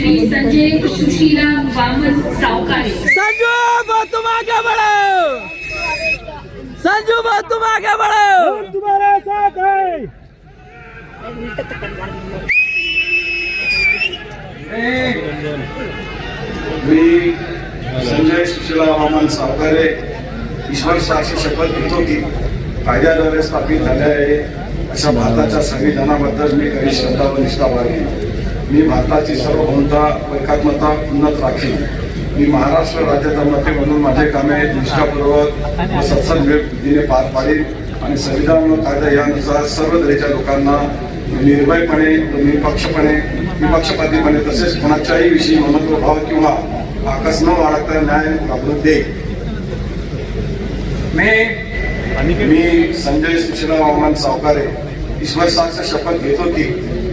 श्री संजय सुशीला वामन सावकारे. संजू तुम आगे बढ़ो संजू तुम आगे बढ़ो हम तुम्हारे साथ है मी संजय सुशीला हवामान सावकारे ईश्वर साक्षी शपथ घेतो की कायद्याद्वारे स्थापित झाले आहे. अशा भारताच्या संविधानाबद्दल मी काही श्रद्धा व निष्ठा बाळगेन. मी भारताची सार्वभौमता एकात्मता उन्नत राखीन मी महाराष्ट्र राज्याचा मंत्री म्हणून माझे कामे निष्ठापूर्वक व सत्संग बुद्धीने पार पाडीन आणि संविधान व कायदा यानुसार सर्व दरेच्या लोकांना निर्भयपणे निपक्षपणे निपक्षपातीपणे तसेच कोणाच्याही विषयी महत्वभाव किंवा आकस न बाळगता न्याय राबवून देईल मी मी संजय सुशीला हवामान सावकारे ईश्वर साक्ष शपथ घेतो की